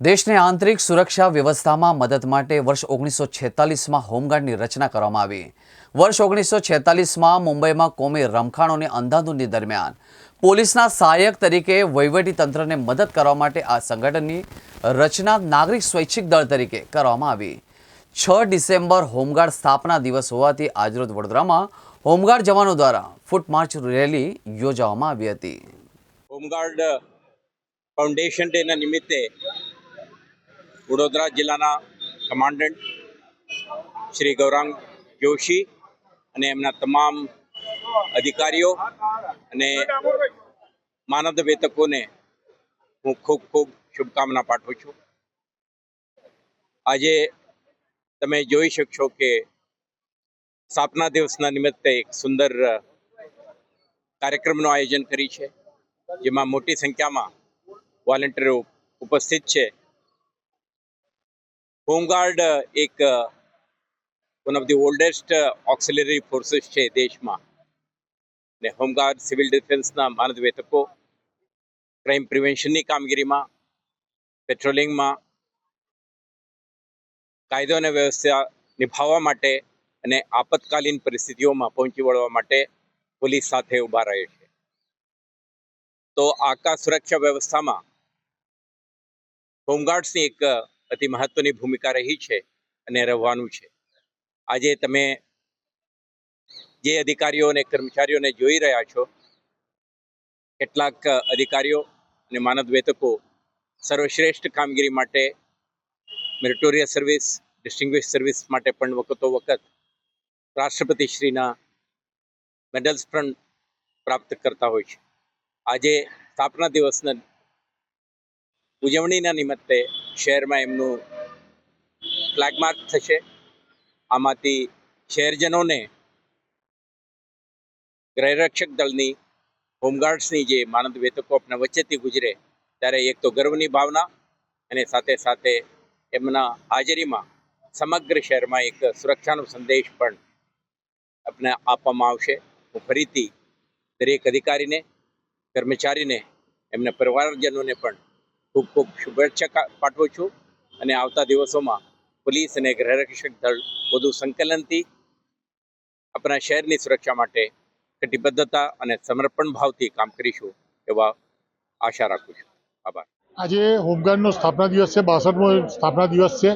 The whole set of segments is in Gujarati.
દેશની આંતરિક સુરક્ષા વ્યવસ્થામાં મદદ માટે વર્ષ ઓગણીસો છેતાલીસમાં હોમગાર્ડની રચના કરવામાં આવી. વર્ષ ઓગણીસો છેતાલીસમાં મુંબઈમાં કોમી રમખાણોની અંધાધૂંધી દરમિયાન પોલીસના સહાયક તરીકે તંત્રને મદદ કરવા માટે આ સંગઠનની રચના નાગરિક સ્વૈચ્છિક દળ તરીકે કરવામાં આવી. છ ડિસેમ્બર હોમગાર્ડ સ્થાપના દિવસ હોવાથી આજરોજ વડોદરામાં હોમગાર્ડ જવાનો દ્વારા ફૂટ માર્ચ રેલી યોજવામાં આવી હતી. હોમગાર્ડ ફાઉન્ડેશન ડેના નિમિત્તે વડોદરા જિલ્લાના કમાન્ડન્ટ શ્રી ગૌરાંગ જોશી અને એમના તમામ અધિકારીઓ અને માનદ વેતકોને હું ખૂબ ખૂબ શુભકામના પાઠવું છું. આજે તમે જોઈ શકશો કે સ્થાપના દિવસના નિમિત્તે એક સુંદર કાર્યક્રમનું આયોજન કરી છે, જેમાં મોટી સંખ્યામાં વોલેન્ટિયરો ઉપસ્થિત છે. હોમગાર્ડ એક one of the oldest auxiliary forces છે દેશમાં. ને હોમગાર્ડ સિવિલ ડિફેન્સના માનદ વેતકો ક્રાઇમ પ્રિવેન્શનની કામગીરીમાં પેટ્રોલિંગમાં કાયદો અને વ્યવસ્થા નિભાવવા માટે અને આપતકાલીન પરિસ્થિતિઓમાં પહોંચી વળવા માટે પોલીસ સાથે ઊભા રહે છે. તો આકાશ સુરક્ષા વ્યવસ્થામાં હોમગાર્ડ્સની એક અતિ મહત્વની ભૂમિકા રહી છે અને રહેવાનું છે. આજે તમે જે અધિકારીઓ અને કર્મચારીઓને જોઈ રહ્યા છો, કેટલાક અધિકારીઓ અને માનદ વેતકો સર્વશ્રેષ્ઠ કામગીરી માટે મેરિટોરિયસ સર્વિસ ડિસ્ટિંગ્વિશ સર્વિસ માટે પણ વખતો વખત રાષ્ટ્રપતિશ્રીના મેડલ્સ પણ પ્રાપ્ત કરતા હોય છે. આજે સ્થાપના દિવસના ઉજવણીના નિમિત્તે શહેરમાં એમનું ફ્લેગ થશે. આમાંથી શહેરજનોને ગૃહરક્ષક દળની હોમગાર્ડ્સની જે માનદ વેતકો આપણા વચ્ચેથી ગુજરે, ત્યારે એક તો ગર્વની ભાવના અને સાથે સાથે એમના હાજરીમાં સમગ્ર શહેરમાં એક સુરક્ષાનો સંદેશ પણ આપણે આપવામાં આવશે. હું ફરીથી દરેક અધિકારીને, કર્મચારીને, એમના પરિવારજનોને પણ ખૂબ ખૂબ શુભેચ્છા પાઠવું છું. અને આવતા દિવસોમાં પોલીસ અને ગૃહરક્ષક દળ વધુ સંકલનથી આપણા શહેરની સુરક્ષા માટે કટિબદ્ધતા અને સમર્પણ ભાવથી કામ કરીશું એવા આશા રાખું છું. આભાર. આજે હોમગાર્ડનો સ્થાપના દિવસ છે, બાસઠમો સ્થાપના દિવસ છે.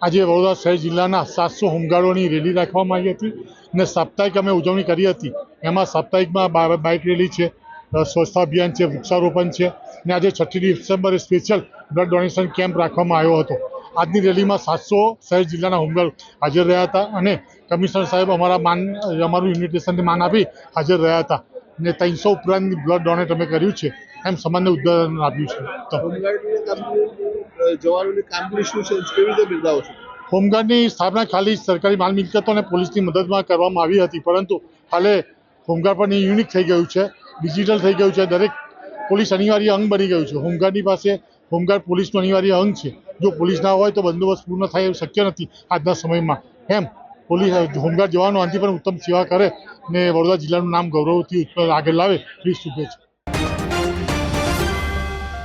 આજે વડોદરા શહેર જિલ્લાના સાતસો હોમગાર્ડોની રેલી રાખવામાં આવી હતી અને સાપ્તાહિક અમે ઉજવણી કરી હતી. એમાં સાપ્તાહિકમાં બાઇક રેલી છે. સ્વચ્છતા અભિયાન છે વૃક્ષારોપણ છે અને આજે છઠ્ઠી ડિસેમ્બરે સ્પેશિયલ બ્લડ ડોનેશન કેમ્પ રાખવામાં આવ્યો હતો. આજની રેલીમાં સાતસો શહેર જિલ્લાના હોમગાર્ડ હાજર રહ્યા હતા અને કમિશનર સાહેબ અમારા માન અમારું ઇન્વિટેશનને માન આપી હાજર રહ્યા હતા. અને ત્રણસો ઉપરાંત બ્લડ ડોનેટ અમે કર્યું છે એમ સમાજને ઉદાહરણ આપ્યું છે. જવાનોની કામગીરી શું છે? કેવી રીતે બિરદાવો છો? હોમગાર્ડની સ્થાપના ખાલી સરકારી માલ મિલકતો અને પોલીસની મદદમાં કરવામાં આવી હતી પરંતુ હાલે હોમગાર્ડ પણ યુનિક થઈ ગયું છે. ડિજિટલ થઈ ગયું છે, દરેક પોલીસ અનિવાર્ય અંગ બની ગયું છે. હોમગાર્ડની પાસે, હોમગાર્ડ પોલીસનું અનિવાર્ય અંગ છે. જો પોલીસ ના હોય તો બંદોબસ્ત પૂર્ણ થાય એવું શક્ય નથી આજના સમયમાં. એમ, પોલીસ હોમગાર્ડ જવાનો આનાથી પણ ઉત્તમ સેવા કરે ને વડોદરા જિલ્લાનું નામ ગૌરવથી આગળ લાવે એવી શુભેચ્છા.